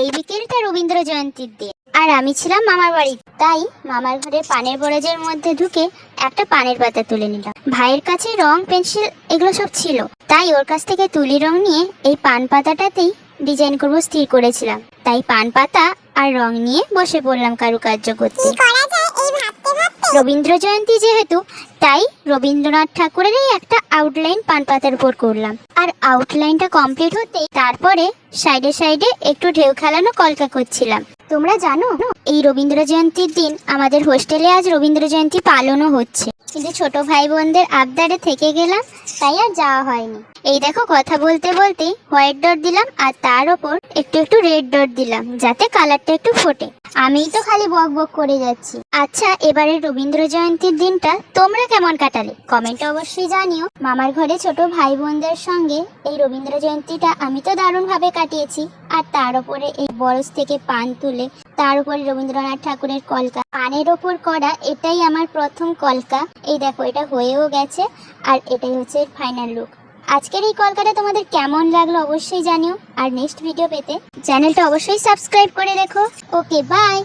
এই বিকেলটা রবীন্দ্র জয়ন্তীর দিন। আর আমি ছিলাম মামার বাড়ি। তাই মামার ঘরে পানের বরজের মধ্যে ঢুকে একটা পানের পাতা তুলে নিলাম। ভাইয়ের কাছে রং, পেন্সিল এগুলো সব ছিল। তাই ওর কাছ থেকে তুলি রং নিয়ে এই পান পাতাটাতেই ডিজাইন করব, স্থির করেছিলাম। তাই পান পাতা আর রং নিয়ে বসে পড়লাম কারুকার্য করতে। রবীন্দ্র জয়ন্তী যেহেতু, তাই রবীন্দ্রনাথ ঠাকুরেরই একটা আউটলাইন পান পাতার উপর করলাম। আর আউটলাইনটা কমপ্লিট হতেই তারপরে সাইডে সাইডে একটু ঢেউ খেলানো কলকা করছিলাম। তোমরা জানো, এই রবীন্দ্র জয়ন্তীর দিন আমাদের হোস্টেলে আজ রবীন্দ্র জয়ন্তী পালনও হচ্ছে। কিন্তু ছোট ভাই বোনদের আবদারে থেকে গেলাম, তাই আর যাওয়া হয়নি। এই দেখো কথা বলতে বলতে হোয়াইট ডট দিলাম আর তার ওপর একটু একটু রেড ডট দিলাম, যাতে কালারটা একটু ফোটে। আমিই তো খালি বক বক করে যাচ্ছি। আচ্ছা এবারে রবীন্দ্র জয়ন্তীর দিনটা তোমরা কেমন কাটালে? কমেন্টে অবশ্যই জানিও। মামার ঘরে ছোট ভাই বোনদের সঙ্গে এই রবীন্দ্র জয়ন্তীটা আমি তো দারুণভাবে কাটিয়েছি। আর তার উপরে এই বরস থেকে পান তুলে তার উপরে রবীন্দ্রনাথ ঠাকুরের কলকা। পানের ওপর করা এটাই আমার প্রথম কলকা। এই দেখো, এটা হয়েও গেছে। আর এটাই হচ্ছে ফাইনাল লুক আজকের এই কলকাটা তোমাদের কেমন লাগল অবশ্যই জানিও, আর নেক্সট ভিডিও পেতে চ্যানেলটা অবশ্যই সাবস্ক্রাইব করে রেখো। Okay bye